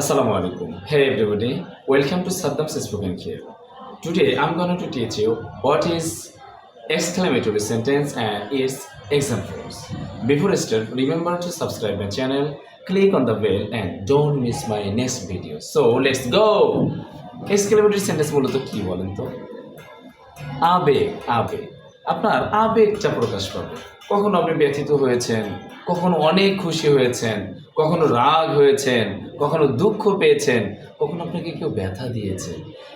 Assalamu alaikum. Hey everybody, welcome to Saddam's Spoken here. Today I'm going to teach you what is exclamatory sentence and its examples. Before I start, remember to subscribe my channel, click on the bell and don't miss my next video. So let's go! exclamatory sentence মূলত কি বলেন তো আবেগ আবেগ আপনার আবেগটা প্রকাশ পাবে। কখনো আপনি ব্যথিত হয়েছেন, কখনো অনেক খুশি হয়েছেন, কখনো রাগ হয়েছেন, কখনো দুঃখ পেয়েছেন, কখনো আপনাকে কেউ ব্যথা দিয়েছে।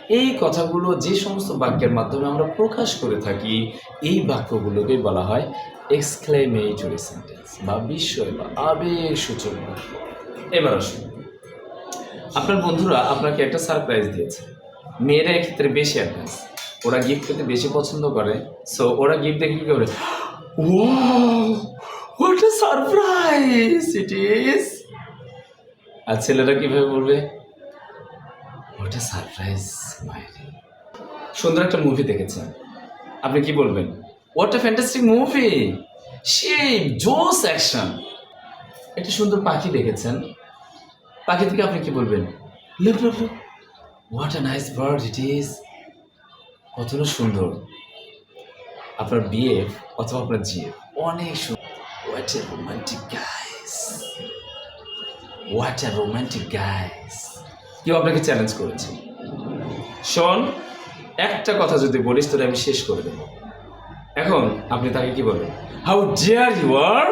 এই কথাগুলো যে সমস্ত বাক্যের মাধ্যমে আমরা প্রকাশ করে থাকি, এই বাক্যগুলোকে বলা হয় এক্সক্লেমেটরি সেন্টেন্স বা বিস্ময় বা আবেগ সূচক বাক্য। এবার আসুন। আপনার বন্ধুরা আপনাকে একটা সারপ্রাইজ দিয়েছে। মেয়েরা এক্ষেত্রে বেশি অ্যাডভান্স ওরা গিফট পেতে বেশি পছন্দ করে সো ওরা গিফট দেখে কি করে? ও what a surprise it is আর ছেলেরা কীভাবে বলবে? হোয়াট এ সারপ্রাইজ মাইরি সুন্দর একটা মুভি দেখেছেন। আপনি কি বলবেন? হোয়াট এ ফ্যান্টাস্টিক মুভি সেই জোস অ্যাকশন একটা সুন্দর পাখি দেখেছেন। পাখি থেকে আপনি কি বলবেন? Look look look what a nice bird it is কতটা সুন্দর। আপনার বিএফ অথবা আপনার জিএফ অনেক সুন্দর what a romantic guys what a romantic guys কেউ আপনাকে চ্যালেঞ্জ করেছে। শোন, একটা কথা যদি বলিস তাহলে আমি শেষ করে দেবো। এখন আপনি তাকে কি বলবেন how dare you are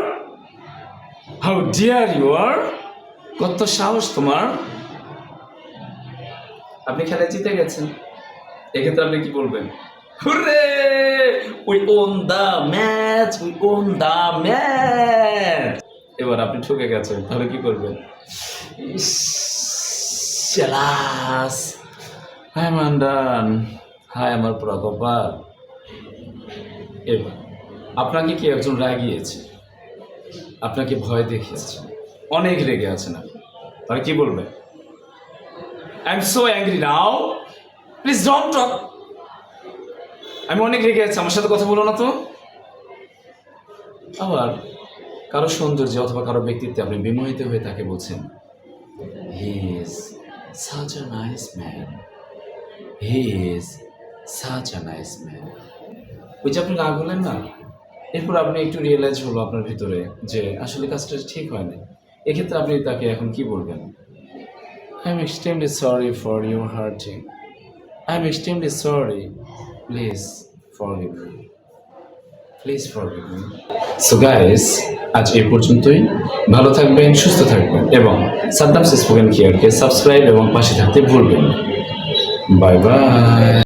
how dare you are কত সাহস তোমার। আপনি খেলায় জিতে গেছেন। এক্ষেত্রে আপনি কি বলবেন? Hurray we won the match we won the match এবার আপনি ঠকে গেছেন, তাহলে কি করবেন? শালাস। হাই মান্ডান হাই আমার পুরা এবার, আপনাকে কি একজন রাগিয়েছে? আপনাকে ভয় দেখিয়েছে? অনেক রেগে আছেন আপনি। তাহলে কি বলবেন? I am so angry now please don't talk আমি অনেক রেগে আছি, আমার সাথে কথা বলো না তো। আবার কারও সৌন্দর্য অথবা কারও ব্যক্তিত্বে আপনি বিমোহিত হয়ে তাকে বলছেন he is such a nice man he is such a nice man ওই যে আপনি রাগ হলেন না? এরপর আপনি একটু রিয়েলাইজ হলো আপনার ভিতরে যে আসলে কাজটা ঠিক হয় না এক্ষেত্রে আপনি তাকে এখন কি বলবেন? I am extremely sorry for your hurting I am extremely sorry please forgive me please forgive me so guys আজ এই পর্যন্তই। ভালো থাকবেন, সুস্থ থাকবেন এবং সাদ্দাম স্পোকেন কেয়ারকে সাবস্ক্রাইব এবং পাশে থাকতে ভুলবেন বাই বাই।